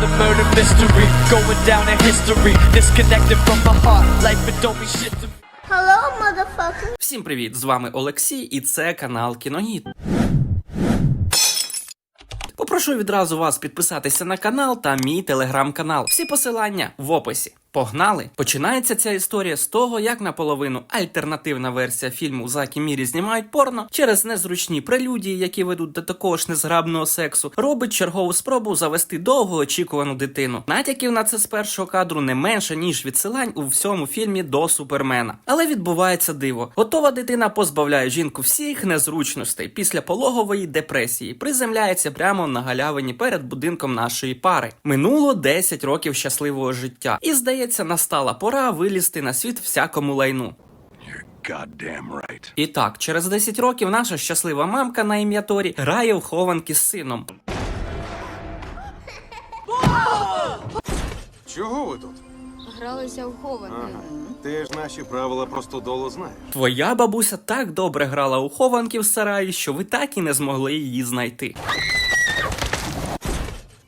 the murder mystery, going down in history. Disconnected from my heart, life it don't be shit to. Hello, motherfucker. Всім привіт! З вами Олексій, і це канал Кіногід. Попрошу відразу вас підписатися на канал та мій телеграм-канал. Всі посилання в описі. Погнали! Починається ця історія з того, як наполовину альтернативна версія фільму Закі Мірі знімають порно через незручні прелюдії, які ведуть до такого ж незграбного сексу, робить чергову спробу завести довгоочікувану дитину. Натяків на це з першого кадру не менше ніж відсилань у всьому фільмі до Супермена. Але відбувається диво. Готова дитина позбавляє жінку всіх незручностей після пологової депресії, приземляється прямо на галявині перед будинком нашої пари. Минуло 10 років щасливого життя, і здається, настала пора вилізти на світ всякому лайну. Right. І так, через 10 років наша щаслива мамка на ім'я Торі грає в хованки з сином. Чого ви тут? Гралися в хованки. Ти ж наші правила просто долу знаєш. Твоя бабуся так добре грала у хованки в сараї, що ви так і не змогли її знайти.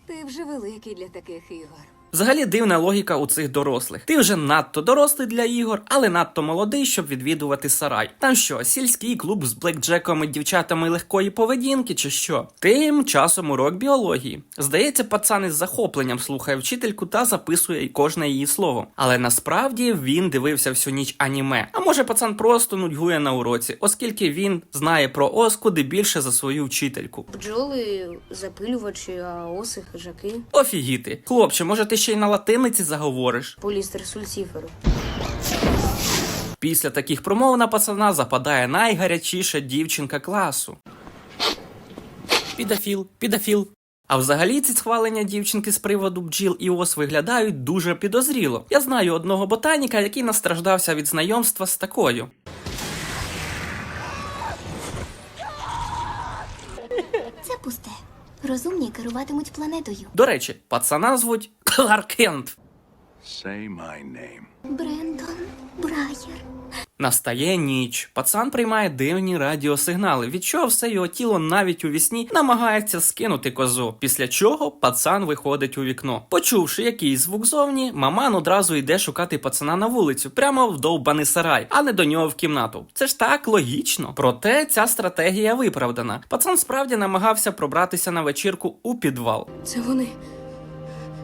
Ти вже великий для таких ігор. Взагалі дивна логіка у цих дорослих. Ти вже надто дорослий для ігор, але надто молодий, щоб відвідувати сарай. Там що, сільський клуб з блекджеком і дівчатами легкої поведінки, чи що? Тим часом урок біології. Здається, пацан із захопленням слухає вчительку та записує кожне її слово. Але насправді він дивився всю ніч аніме. А може, пацан просто нудьгує на уроці, оскільки він знає про ос куди більше за свою вчительку. Бджоли, запилювачі, а оси, хижаки, Офігіти, хлопче, може ти ще й на латиниці заговориш? полістер сульсіферу. Після таких промов на пацана западає найгарячіша дівчинка класу. Підофіл, підофіл. А взагалі ці схвалення дівчинки з приводу бджіл і ос виглядають дуже підозріло. Я знаю одного ботаніка, який настраждався від знайомства з такою. Це пусте. Розумні керуватимуть планетою. До речі, пацана звуть Кларк Кент. Say my name. Брендон Брайер. Настає ніч. Пацан приймає дивні радіосигнали, від чого все його тіло навіть у вісні намагається скинути козу. Після чого пацан виходить у вікно. Почувши якийсь звук зовні, маман одразу йде шукати пацана на вулицю, прямо в довбаний сарай, а не до нього в кімнату. Це ж так логічно. Проте ця стратегія виправдана. Пацан справді намагався пробратися на вечірку у підвал. Це вони.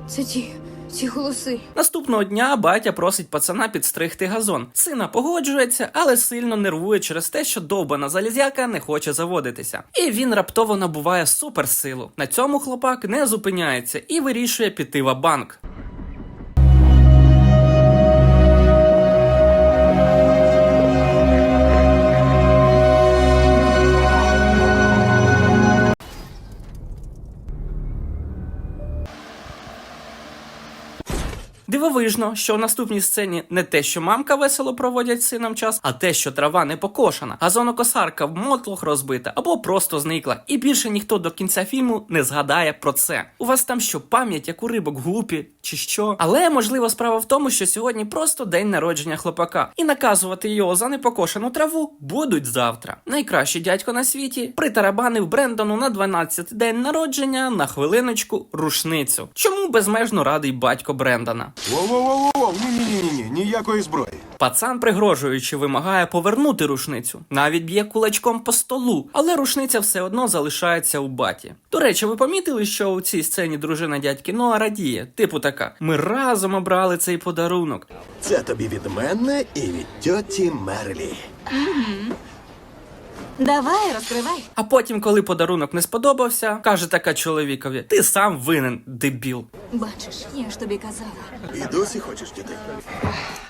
Це ті, Ці голоси. Наступного дня батя просить пацана підстригти газон. Сина погоджується, але сильно нервує через те, що довбана залізяка не хоче заводитися. І він раптово набуває суперсилу. На цьому хлопак не зупиняється і вирішує піти в банк. Дивовижно, що в наступній сцені не те, що мамка весело проводять сином час, а те, що трава не покошена, газонокосарка в мотлох розбита або просто зникла, і більше ніхто до кінця фільму не згадає про це. У вас там що, пам'ять, як у рибок гупі, чи що? Але можливо справа в тому, що сьогодні просто день народження хлопака, і наказувати його за непокошену траву будуть завтра. Найкращий дядько на світі притарабанив Брендону на 12 день народження на хвилиночку рушницю. Чому безмежно радий батько Брендона? Воу-воу-воу-воу, ні-ні-ні, ніякої зброї. Пацан, пригрожуючи, вимагає повернути рушницю, навіть б'є кулачком по столу, але рушниця все одно залишається у баті. До речі, ви помітили, що у цій сцені дружина дядьки Ноа радіє, типу така: ми разом обрали цей подарунок. Це тобі від мене і від тьоті Мерлі. Давай, розкривай. А потім, коли подарунок не сподобався, каже така чоловікові: Ти сам винен, дебіл. Бачиш, я ж тобі казала. І досі хочеш дітей?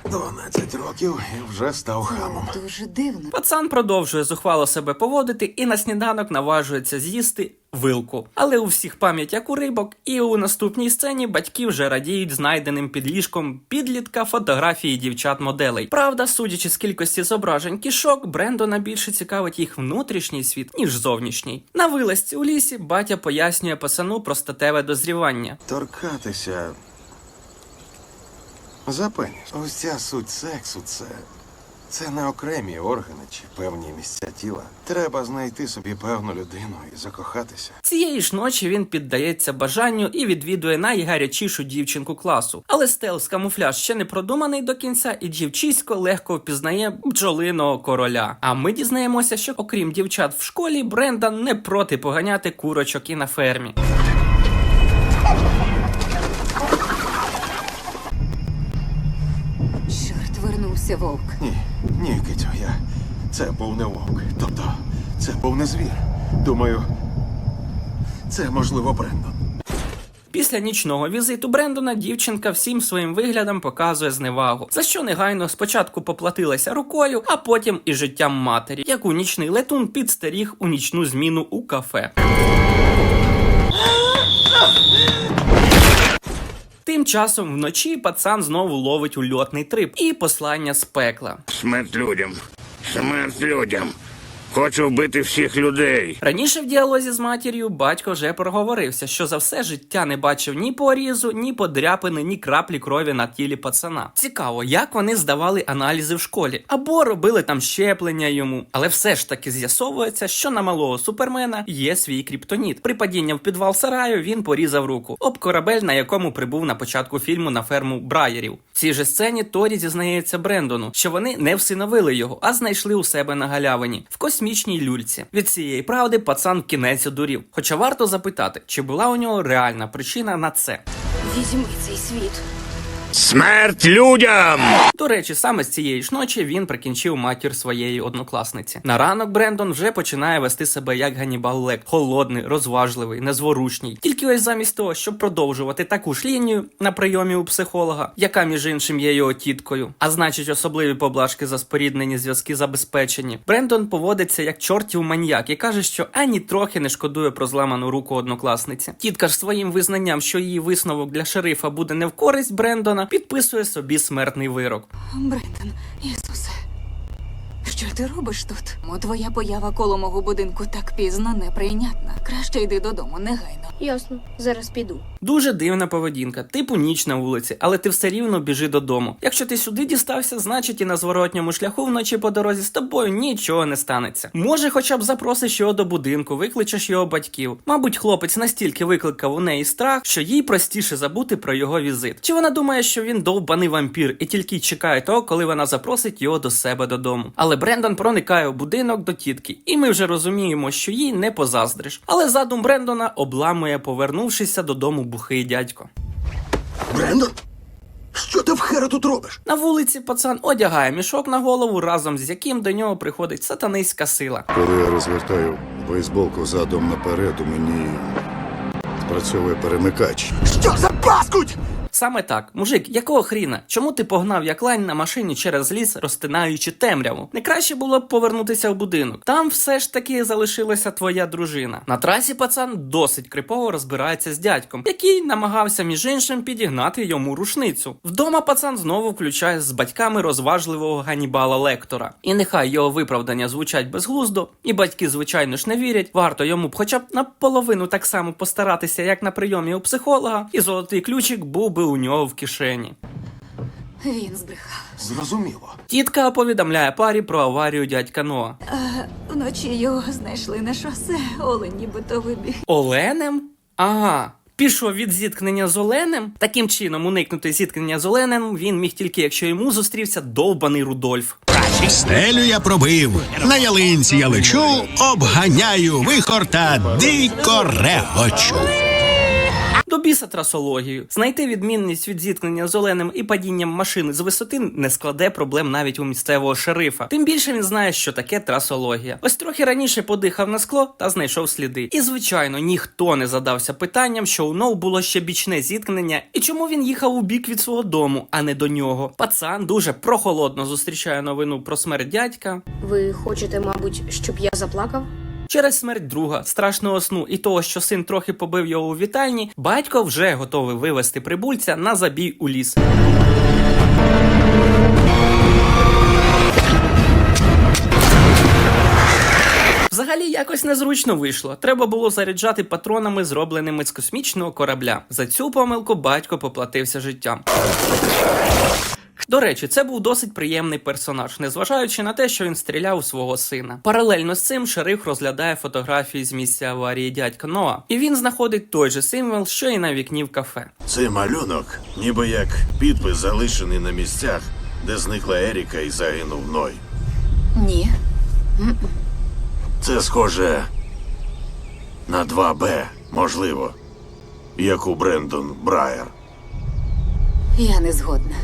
12 років і вже став хамом. Дуже дивно. Пацан продовжує зухвало себе поводити і на сніданок наважується з'їсти вилку. Але у всіх пам'ять як у рибок, і у наступній сцені батьки вже радіють знайденим під ліжком підлітка фотографії дівчат-моделей. Правда, судячи з кількості зображень кішок, Брендона більше цікавить їх внутрішній світ, ніж зовнішній. На вилазці у лісі батя пояснює пацану про статеве дозрівання. Торкатися. За пеніс. Ось ця суть сексу це Це не окремі органи чи певні місця тіла. Треба знайти собі певну людину і закохатися. Цієї ж ночі він піддається бажанню і відвідує найгарячішу дівчинку класу. Але стелс камуфляж ще не продуманий до кінця, і дівчисько легко впізнає бджолиного короля. А ми дізнаємося, що окрім дівчат в школі, Брендан не проти поганяти курочок і на фермі. Чорт, вовк. Ні, ні, Китю, я. Це був не вовк. Тобто, це був не звір. Думаю, це можливо Брендон. Після нічного візиту Брендона дівчинка всім своїм виглядом показує зневагу, за що негайно спочатку поплатилася рукою, а потім і життям матері, яку нічний летун підстеріг у нічну зміну у кафе. Тим часом вночі пацан знову ловить ульотний трип і послання з пекла. Смерть людям. Смерть людям. Хочу вбити всіх людей. Раніше в діалозі з матір'ю батько вже проговорився, що за все життя не бачив ні порізу, ні подряпини, ні краплі крові на тілі пацана. Цікаво, як вони здавали аналізи в школі або робили там щеплення йому. Але все ж таки з'ясовується, що на малого супермена є свій кріптоніт. При падінні в підвал сараю він порізав руку об корабель, на якому прибув на початку фільму на ферму Брайерів. В цій же сцені Торі зізнається Брендону, що вони не всиновили його, а знайшли у себе на галявині в космічній люльці. Від цієї правди пацан кінець одурів. Хоча варто запитати, чи була у нього реальна причина на це. Візьми цей світ. Смерть людям! До речі, саме з цієї ж ночі він прикінчив матір своєї однокласниці. На ранок Брендон вже починає вести себе як Ганнібал Лек, холодний, розважливий, незворушній. Тільки ось замість того, щоб продовжувати таку ж лінію на прийомі у психолога, яка між іншим є його тіткою, а значить особливі поблажки за споріднені зв'язки забезпечені. Брендон поводиться як чортів маньяк і каже, що ані трохи не шкодує про зламану руку однокласниці. Тітка ж своїм визнанням, що її висновок для шерифа буде не в користь Брендона, підписує собі смертний вирок. Брендон, Ісусе. Що ти робиш тут? Мо твоя поява коло мого будинку так пізно неприйнятна. Краще йди додому негайно. Ясно, зараз піду. Дуже дивна поведінка, типу ніч на вулиці, але ти все рівно біжи додому. Якщо ти сюди дістався, значить і на зворотньому шляху вночі по дорозі з тобою нічого не станеться. Може, хоча б запросиш його до будинку, викличеш його батьків. Мабуть, хлопець настільки викликав у неї страх, що їй простіше забути про його візит. Чи вона думає, що він довбаний вампір і тільки чекає того, коли вона запросить його до себе додому. Але Брендон проникає у будинок до тітки, і ми вже розуміємо, що їй не позаздриш. Але задум Брендона обламує, повернувшися додому бухий дядько. Брендон? Що ти в хера тут робиш? На вулиці пацан одягає мішок на голову, разом з яким до нього приходить сатанистська сила. Коли я розвертаю бейсболку задом наперед, у мені спрацьовує перемикач. Що за паскудь? Саме так, мужик, якого хріна? Чому ти погнав як лань на машині через ліс, розтинаючи темряву? Не краще було б повернутися в будинок. Там все ж таки залишилася твоя дружина. На трасі пацан досить крипово розбирається з дядьком, який намагався між іншим підігнати йому рушницю. Вдома пацан знову включає з батьками розважливого Ганібала Лектора. І нехай його виправдання звучать безглуздо, і батьки, звичайно ж, не вірять. Варто йому б хоча б наполовину так само постаратися, як на прийомі у психолога, і золотий ключик був би у нього в кишені. Він збрехав. Зрозуміло. Тітка повідомляє парі про аварію дядька Ноа. Вночі його знайшли на шосе. Олень нібито вибіг. Оленем? Ага. Пішов від зіткнення з Оленем. Таким чином, уникнути зіткнення з Оленем він міг тільки, якщо йому зустрівся довбаний Рудольф. Стелю я пробив, на ялинці я лечу, обганяю вихор та дико регочу. До біса трасологію. Знайти відмінність від зіткнення з Оленем і падінням машини з висоти не складе проблем навіть у місцевого шерифа. Тим більше він знає, що таке трасологія. Ось трохи раніше подихав на скло та знайшов сліди. І звичайно, ніхто не задався питанням, що у Ноу було ще бічне зіткнення, і чому він їхав у бік від свого дому, а не до нього. Пацан дуже прохолодно зустрічає новину про смерть дядька. Ви хочете, мабуть, щоб я заплакав? Через смерть друга, страшного сну і того, що син трохи побив його у вітальні, батько вже готовий вивести прибульця на забій у ліс. Взагалі якось незручно вийшло. Треба було заряджати патронами, зробленими з космічного корабля. За цю помилку батько поплатився життям. До речі, це був досить приємний персонаж, незважаючи на те, що він стріляв у свого сина. Паралельно з цим шериф розглядає фотографії з місця аварії дядька Ноа, і він знаходить той же символ, що і на вікні в кафе. Цей малюнок, ніби як підпис, залишений на місцях, де зникла Еріка і загинув Ной. Ні. Це схоже на 2Б, можливо, як у Брендон Брайер. Я не згодна.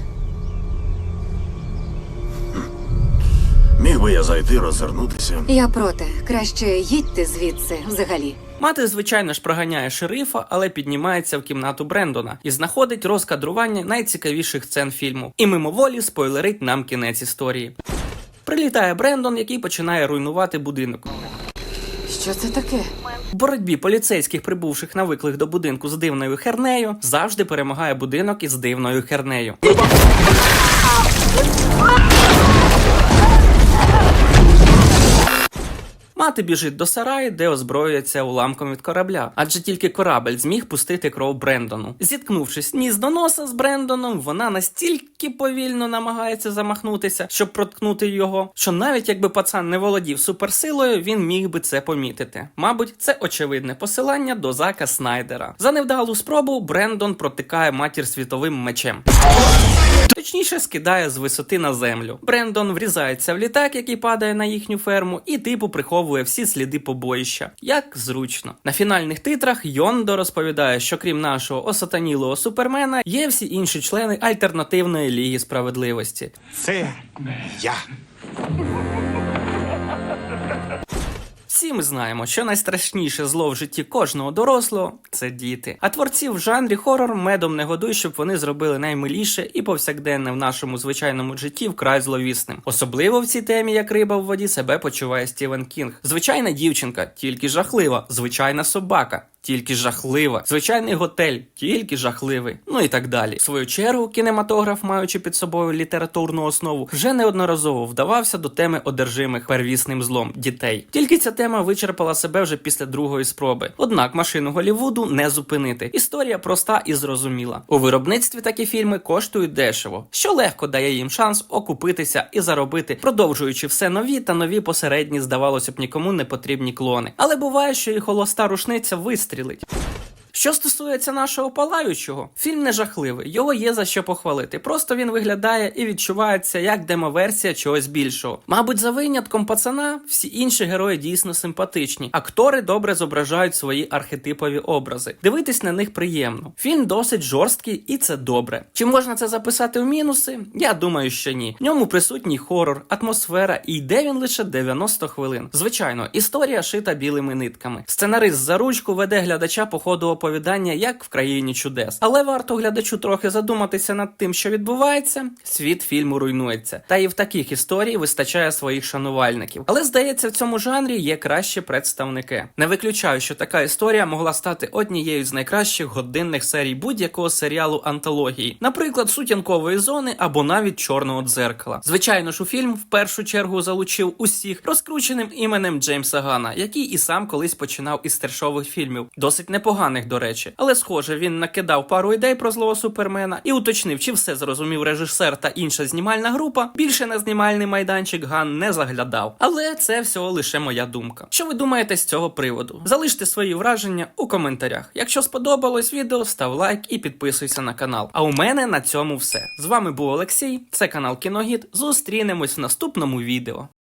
Міг би я зайти розвернутися. Я проти. Краще їдьте звідси взагалі. Мати, звичайно ж, проганяє шерифа, але піднімається в кімнату Брендона і знаходить розкадрування найцікавіших сцен фільму. І мимоволі спойлерить нам кінець історії. Прилітає Брендон, який починає руйнувати будинок. Що це таке? В боротьбі поліцейських, прибувших на виклик до будинку з дивною хернею, завжди перемагає будинок із дивною хернею. Мати біжить до сараю, де озброюється уламком від корабля, адже тільки корабель зміг пустити кров Брендону. Зіткнувшись ніс до носа з Брендоном, вона настільки повільно намагається замахнутися, щоб проткнути його, що навіть якби пацан не володів суперсилою, він міг би це помітити. Мабуть, це очевидне посилання до Зака Снайдера. За невдалу спробу Брендон протикає матір світовим мечем. Точніше, скидає з висоти на землю. Брендон врізається в літак, який падає на їхню ферму, і типу приховує всі сліди побоїща. Як зручно. На фінальних титрах Йондо розповідає, що крім нашого осатанілого супермена, є всі інші члени альтернативної ліги справедливості. Це я. Всі ми знаємо, що найстрашніше зло в житті кожного дорослого це діти. А творців в жанрі хорор медом не годуй, щоб вони зробили наймиліше і повсякденне в нашому звичайному житті вкрай зловісним. Особливо в цій темі, як риба в воді, себе почуває Стівен Кінг. Звичайна дівчинка, тільки жахлива, звичайна собака. Тільки жахлива, звичайний готель, тільки жахливий, ну і так далі. В свою чергу, кінематограф, маючи під собою літературну основу, вже неодноразово вдавався до теми одержимих первісним злом дітей. Тільки ця тема вичерпала себе вже після другої спроби. Однак машину Голівуду не зупинити. Історія проста і зрозуміла. У виробництві такі фільми коштують дешево, що легко дає їм шанс окупитися і заробити, продовжуючи все нові та нові посередні, здавалося б, нікому не потрібні клони. Але буває, що і холоста рушниця вистрілить. Що стосується нашого палаючого, фільм не жахливий, його є за що похвалити. Просто він виглядає і відчувається як демоверсія чогось більшого. Мабуть, за винятком пацана всі інші герої дійсно симпатичні. Актори добре зображають свої архетипові образи. Дивитись на них приємно. Фільм досить жорсткий, і це добре. Чи можна це записати в мінуси? Я думаю, що ні. В ньому присутній хорор, атмосфера, і йде він лише 90 хвилин. Звичайно, історія шита білими нитками. Сценарист за ручку веде глядача по ходу оповідання, як в країні чудес. Але варто глядачу трохи задуматися над тим, що відбувається. Світ фільму руйнується. Та і в таких історій вистачає своїх шанувальників. Але здається, в цьому жанрі є кращі представники. Не виключаю, що така історія могла стати однією з найкращих годинних серій будь-якого серіалу антології, наприклад, сутінкової зони або навіть чорного дзеркала. Звичайно ж, у фільм в першу чергу залучив усіх розкрученим іменем Джеймса Гана, який і сам колись починав із стершових фільмів, досить непоганих, до речі. Але схоже, він накидав пару ідей про злого супермена і уточнив, чи все зрозумів режисер та інша знімальна група. Більше на знімальний майданчик Ган не заглядав. Але це всього лише моя думка. Що ви думаєте з цього приводу? Залиште свої враження у коментарях. Якщо сподобалось відео, став лайк і підписуйся на канал. А у мене на цьому все. З вами був Олексій, це канал Кіногід. Зустрінемось в наступному відео.